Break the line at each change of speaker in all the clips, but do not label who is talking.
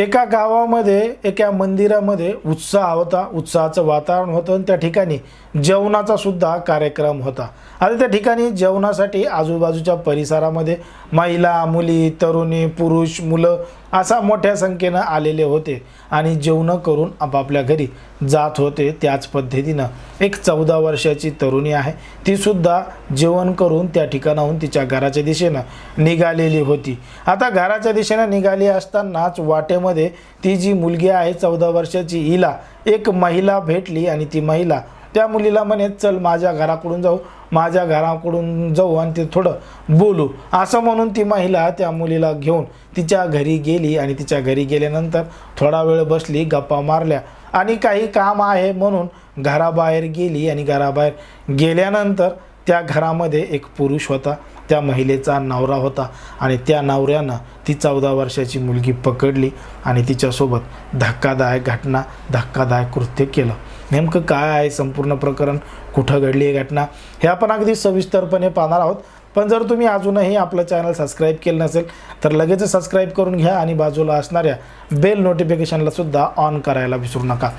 एका गावामध्ये एका मंदिरामध्ये उत्साह होता उत्साहाचं वातावरण होतं आणि त्या ठिकाणी जेवणाचा सुद्धा कार्यक्रम होता. आता त्या ठिकाणी जेवणासाठी आजूबाजूच्या परिसरामध्ये महिला मुली तरुणी पुरुष मुलं असा मोठ्या संख्येनं आलेले होते आणि जेवणं करून आपापल्या घरी जात होते त्याच पद्धतीनं. एक चौदा वर्षाची तरुणी आहे. तीसुद्धा जेवण करून त्या ठिकाणाहून तिच्या घराच्या दिशेनं निघालेली होती. आता घराच्या दिशेनं निघाली असतानाच वाटेमध्ये ती जी मुलगी आहे चौदा वर्षाची हिला एक महिला भेटली आणि ती महिला त्या मुलीला म्हणे चल माझ्या घराकडून जाऊ माझ्या घराकडून जाऊ आणि ते थोडं बोलू. असं म्हणून ती महिला त्या मुलीला घेऊन तिच्या घरी गेली आणि तिच्या घरी गेल्यानंतर थोडा वेळ बसली गप्पा मारल्या. आणि काही काम आहे म्हणून घराबाहेर गेली आणि घराबाहेर गेल्यानंतर त्या घरामध्ये एक पुरुष होता. त्या महिलेचा नवरा होता आणि त्या नवऱ्यानं ती चौदा वर्षाची मुलगी पकडली आणि तिच्यासोबत धक्कादायक घटना धक्कादायक कृत्य केलं. नेमकं काय आहे संपूर्ण प्रकरण? कुठं घडली आहे घटना? हे आपण अगदी सविस्तरपणे पाहणार आहोत. पण जर तुम्ही अजूनही आपलं चॅनल सबस्क्राईब केलं नसेल तर लगेच सबस्क्राईब करून घ्या आणि बाजूला असणाऱ्या बेल नोटिफिकेशनला सुद्धा ऑन करायला विसरू नका.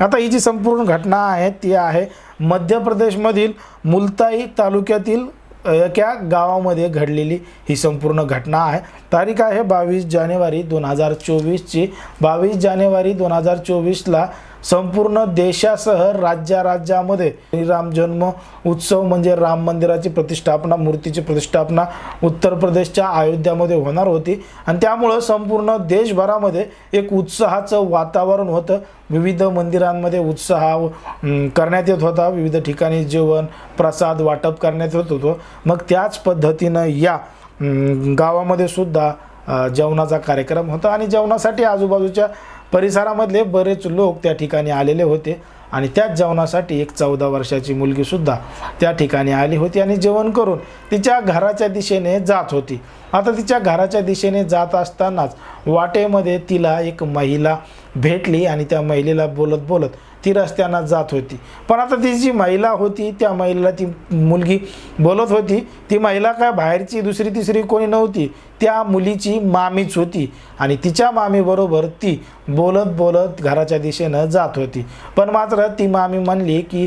आता ही जी संपूर्ण घटना आहे ती आहे मध्य प्रदेशमधील मुलताई तालुक्यातील एका गावामध्ये घडलेली ही संपूर्ण घटना आहे. तारीख आहे बावीस जानेवारी दोन हजार चोवीसची. बावीस जानेवारी दोन हजार चोवीसला संपूर्ण देशासह राज्या राज्यामध्ये राम जन्म उत्सव म्हणजे राम मंदिराची प्रतिष्ठापना मूर्तीची प्रतिष्ठापना उत्तर प्रदेशच्या अयोध्यामध्ये होणार होती. आणि त्यामुळं संपूर्ण देशभरामध्ये एक उत्साहाचं वातावरण होतं. विविध मंदिरांमध्ये उत्साह करण्यात येत होता. विविध ठिकाणी जेवण प्रसाद वाटप करण्यात येत होतं. मग त्याच पद्धतीनं या गावामध्ये सुद्धा जेवणाचा कार्यक्रम होता. आणि जेवणासाठी आजूबाजूच्या परिसरामधले बरेच लोक त्या ठिकाणी आलेले होते आणि त्याच जेवणासाठी एक चौदा वर्षाची मुलगीसुद्धा त्या ठिकाणी आली होती आणि जेवण करून तिच्या घराच्या दिशेने जात होती. आता तिच्या घराच्या दिशेने जात असतानाच वाटेमध्ये तिला एक महिला भेटली आणि त्या महिलेला बोलत बोलत ती रस्त्यानं जात होती. पण आता ती जी महिला होती त्या महिलेला ती मुलगी बोलत होती ती महिला काय बाहेरची दुसरी तिसरी कोणी नव्हती. त्या मुलीची मामीच होती आणि तिच्या मामीबरोबर ती बोलत बोलत घराच्या दिशेनं जात होती. पण मात्र ती मामी म्हणली की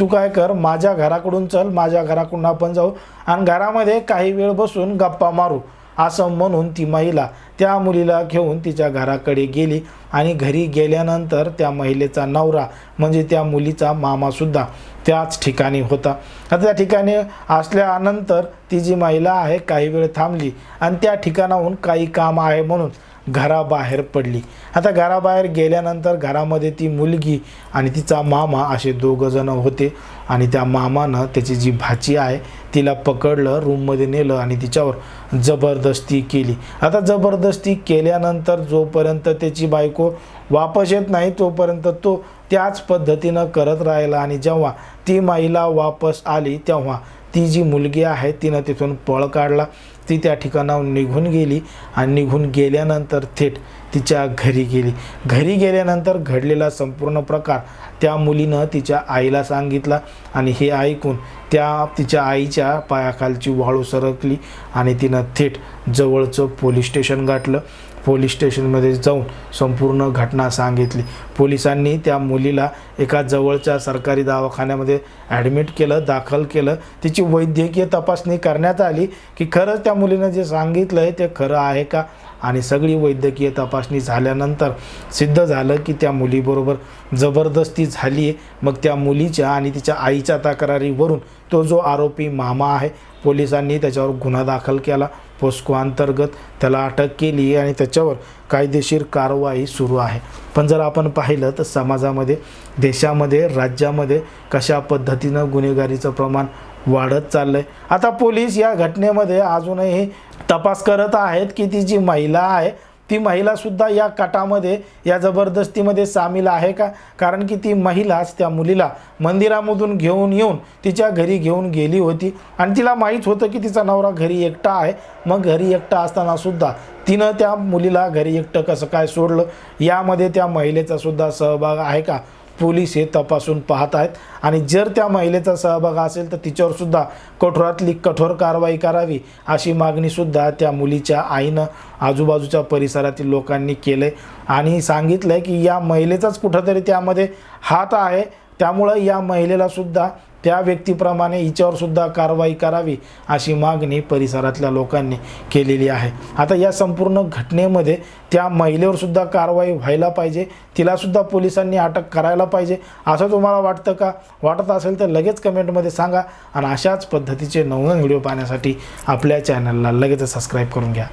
तू काय कर माझ्या घराकडून चल माझ्या घराकडून आपण जाऊ आणि घरामध्ये काही वेळ बसून गप्पा मारू. असं म्हणून ती महिला त्या मुलीला घेऊन तिच्या घराकडे गेली. आणि घरी गेल्यानंतर त्या महिलेचा नवरा म्हणजे त्या मुलीचा मामासुद्धा त्याच ठिकाणी होता. आता त्या ठिकाणी असल्यानंतर ती जी महिला आहे काही वेळ थांबली आणि त्या ठिकाणाहून काही काम आहे म्हणून घराबाहेर पडली. आता घराबाहेर गेल्यानंतर घरामध्ये ती मुलगी आणि तिचा मामा असे दोघंजणं होते. आणि त्या मामानं त्याची जी भाची आहे तिला पकडलं रूममध्ये नेलं आणि तिच्यावर जबरदस्ती केली. आता जबरदस्ती केल्यानंतर जोपर्यंत त्याची बायको वापस येत नाही तोपर्यंत तो त्याच पद्धतीनं करत राहिला. आणि जेव्हा ती महिला वापस आली तेव्हा ती जी मुलगी आहे तिनं तिथून पळ काढला. ती त्या ठिकाणाहून निघून गेली आणि निघून गेल्यानंतर थेट तिच्या घरी गेली. घरी गेल्यानंतर घडलेला संपूर्ण प्रकार त्या मुलीनं तिच्या आईला सांगितला आणि हे ऐकून त्या तिच्या आईच्या पायाखालची वाळू सरकली आणि तिनं थेट जवळचं पोलीस स्टेशन गाठलं. पोलीस स्टेशनमध्ये जाऊन संपूर्ण घटना सांगितली. पोलिसांनी त्या मुलीला एका जवळच्या सरकारी दवाखान्यामध्ये ॲडमिट केलं दाखल केलं. तिची वैद्यकीय तपासणी करण्यात आली की खरंच त्या मुलीनं जे सांगितलं आहे ते खरं आहे का? आणि सगळी वैद्यकीय तपासणी झाल्यानंतर सिद्ध झालं की त्या मुलीबरोबर जबरदस्ती झाली आहे मग त्या मुलीच्या आणि तिच्या आईच्या तक्रारीवरून तो जो आरोपी मामा आहे पोलिसांनी त्याच्यावर गुन्हा दाखल केला. पोस्को अंतर्गत त्याला अटक केली आणि त्याच्यावर कायदेशीर कारवाई सुरू आहे. पण जर आपण पाहिलं तर समाजामध्ये देशामध्ये राज्यामध्ये कशा पद्धतीनं गुन्हेगारीचं प्रमाण वाढत चाललं आहे आता पोलीस या घटनेमध्ये अजूनही तपास करत आहेत की ती जी महिला आहे ती महिलासुद्धा या कटामध्ये या जबरदस्तीमध्ये सामील आहे का? कारण की ती महिलाच त्या मुलीला मंदिरामधून घेऊन येऊन तिच्या घरी घेऊन गेली होती. आणि तिला माहीत होतं की तिचा नवरा घरी एकटा आहे. मग घरी एकटा असताना सुद्धा तिनं त्या मुलीला घरी एकटं कसं काय सोडलं? यामध्ये त्या महिलेचा सुद्धा सहभाग आहे का? पोलीस हे तपासून पाहत आहेत. आणि जर त्या महिलेचा सहभाग असेल तर तिच्यावरसुद्धा कठोरातली कठोर कारवाई करावी अशी मागणीसुद्धा त्या मुलीच्या आईनं आजूबाजूच्या परिसरातील लोकांनी केलं आहे आणि सांगितलं आहे की या महिलेचाच कुठंतरी त्यामध्ये हात आहे. त्यामुळं या महिलेलासुद्धा त्या व्यक्तीप्रमाणे हिच्यावर सुद्धा कारवाई करावी अशी मागणी परिसरातल्या लोकांनी केलेली आहे. आता या संपूर्ण घटनेमध्ये त्या महिलेवर सुद्धा कारवाई व्हायला पाहिजे तिला सुद्धा पोलिसांनी अटक करायला पाहिजे असं तुम्हाला वाटतं का? वाटत असेल तर लगेच कमेंटमध्ये सांगा आणि अशाच पद्धतीचे नवनवीन व्हिडिओ पाहण्यासाठी आपल्या चॅनलला लगेच सबस्क्राईब करून घ्या.